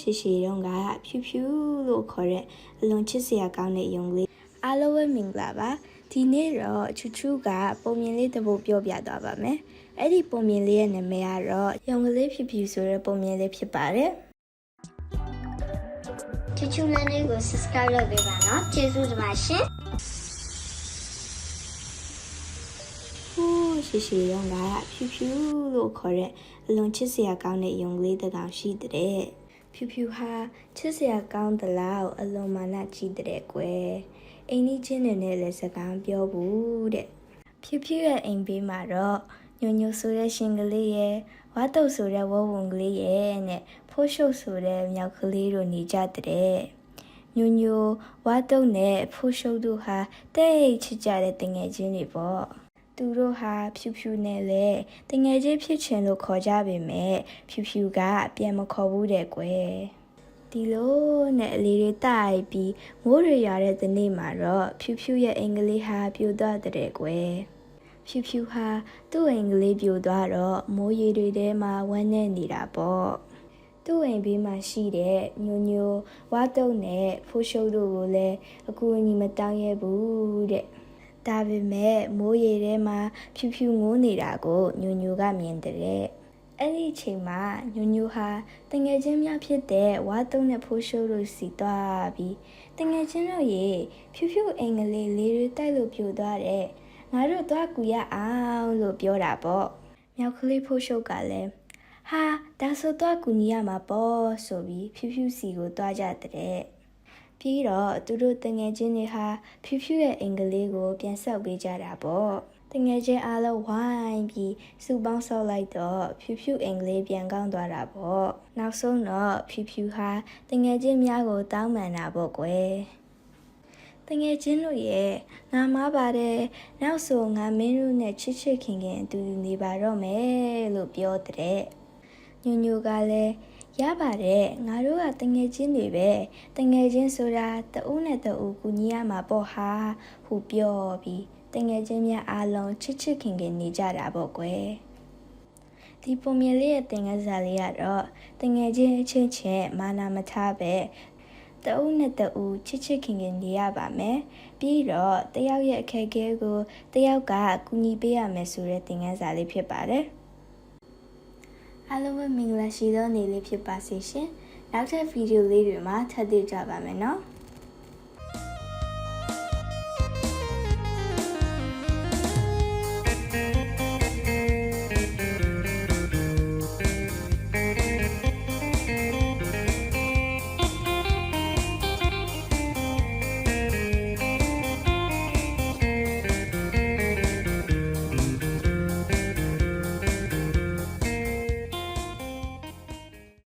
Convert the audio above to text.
ရှည်ရှည်တုန်းကဖြူဖြူလို့ခေါ်တဲ့အလွန်ချစ်စရာကောင်းတဲ့ယုံလေးအားလုံးပဲမင်္ဂလာပါဒီနေ့တော့ချူချူကပုံမြင်လေးတစ်ပုဒ်ပြောပြသွားပါမယ်အဲ့ဒီပုံမြင်လေးရဲ့နာမည်ကတော့ယုံကလေးဖြူဖြူဆိုတဲ့ပုံမြင်လေးဖြစ်ပါတယ်ချူချူလေးလေးကို subscribe လုပ်ပေးပါနော်ကျေးဇူးတင်ပါရှင်ဟိုးရှည်ရှည်တုန်းကဖြူဖြူလို့ခေါ်တဲ့အလွန်ချစ်စရာကောင်းတဲ့ယုံကလေးတစ်ကောင်ရှိတဲ့ ဖြူဖြူဟာချစ်စရာကောင်းသလားအလွန်မာနကြီးတဲ့ကွယ်အိမ်ကြီးချင်းတွေနဲ့လည်းစကားပြောဘူးတဲ့ဖြူဖြူရဲ့အိမ်ဘေးမှာတော့ညိုညိုဆိုတဲ့ရှင်ကလေးရဲ့ဝါတုတ်ဆိုတဲ့ဝဝုံကလေးရဲ့နဲ့ဖိုးရှုပ်ဆိုတဲ့မြောက်ကလေးတို့နေကြတဲ့ညိုညိုဝါတုတ်နဲ့ဖိုးရှုပ်တို့ဟာတိတ်ချစ်ကြတဲ့တငယ်ချင်းတွေပေါ့ သူတို့ဟာဖြူဖြူနဲ့လေတငယ်ချင်းဖြစ်ချင်လို့ခေါ်ကြပေမဲ့ဖြူဖြူကပြန်မခေါ်ဘူးတဲ့ကွယ်ဒီလိုနဲ့အလေးတွေတိုက်ပြီးမိုးတွေရွာတဲ့ဒီနေ့မှာတော့ဖြူဖြူရဲ့အင်္ဂလိပ်ဟာပြိုသွားတဲ့ကွယ်ဖြူဖြူဟာသူ့အင်္ဂလိပ်ပြိုသွားတော့မိုးရေတွေထဲမှာဝမ်းနေနေတာပေါ့သူ့အိမ်ဘေးမှာရှိတဲ့ညိုညိုဝါတုံနဲ့ဖိုးရှုပ်တို့ကိုလည်းအကူအညီမတောင်းရဘူးတဲ့ ဒါပေမဲ့မိုးရေထဲမှာဖြူဖြူငိုးနေတာကိုညိုညိုကမြင်တဲ့အဲ့ဒီအချိန်မှာညိုညိုဟာတငယ်ချင်းများဖြစ်တဲ့ဝါတုံးနဲ့ဖိုးရှိုးတို့စီသွားပြီးတငယ်ချင်းတို့ရေဖြူဖြူအင်္ဂလိပ်လေးတွေတိုက်လို့ပြိုသွားတယ်ငါတို့သွားကူရအောင်လို့ပြောတာပေါ့မြောက်ကလေးဖိုးရှိုးကလည်းဟာဒါဆိုသွားကူညီရမှာပေါ့ဆိုပြီးဖြူဖြူစီကိုသွားကြတဲ့ ပြီးတော့သူတို့တငယ်ချင်းတွေဟာဖြူဖြူရဲ့အင်္ဂလိပ်ကို ပြန်ဆောက်ပေးကြတာပေါ့တငယ်ချင်းအားလုံးဝိုင်းပြီးစုပေါင်းဆောက်လိုက်တော့ဖြူဖြူအင်္ဂလိပ်ပြန်ကောင်းသွားတာပေါ့နောက်ဆုံးတော့ဖြူဖြူဟာတငယ်ချင်းများကိုတောင်းပန်တာပေါ့ကွယ်တငယ်ချင်းတို့ရဲ့ငါမားပါတယ်နောက်ဆိုငါမင်းတို့နဲ့ချစ်ချစ်ခင်ခင်အတူတူနေပါတော့မယ်လို့ပြောတဲ့ညိုညိုကလည်း ရပါတယ်ငါတို့ကတငယ်ချင်းတွေပဲတငယ်ချင်းဆိုတာတဦးနဲ့တဦးကူညီရမှာပေါ့ဟာဟူပြောပြီးတငယ်ချင်းများအားလုံးချစ်ချစ်ခင်ခင်နေကြတာပေါ့ကွယ်ဒီပုံမြင်လေးရဲ့တင်ငယ်စာလေးကတော့တငယ်ချင်းအချင်းချင်းမာနာမထားပဲတဦးနဲ့တဦးချစ်ချစ်ခင်ခင်နေရပါမယ်ပြီးတော့တယောက်ရဲ့အခက်အခဲကိုတယောက်ကကူညီပေးရမယ်ဆိုတဲ့တင်ငယ်စာလေးဖြစ်ပါတယ် အားလုံးပဲမင်္ဂလာရှိသောနေ့လေးဖြစ်ပါစေရှင်။နောက်ထပ်ဗီဒီယိုလေးတွေမှာထပ်တွေ့ကြပါမယ်နော်။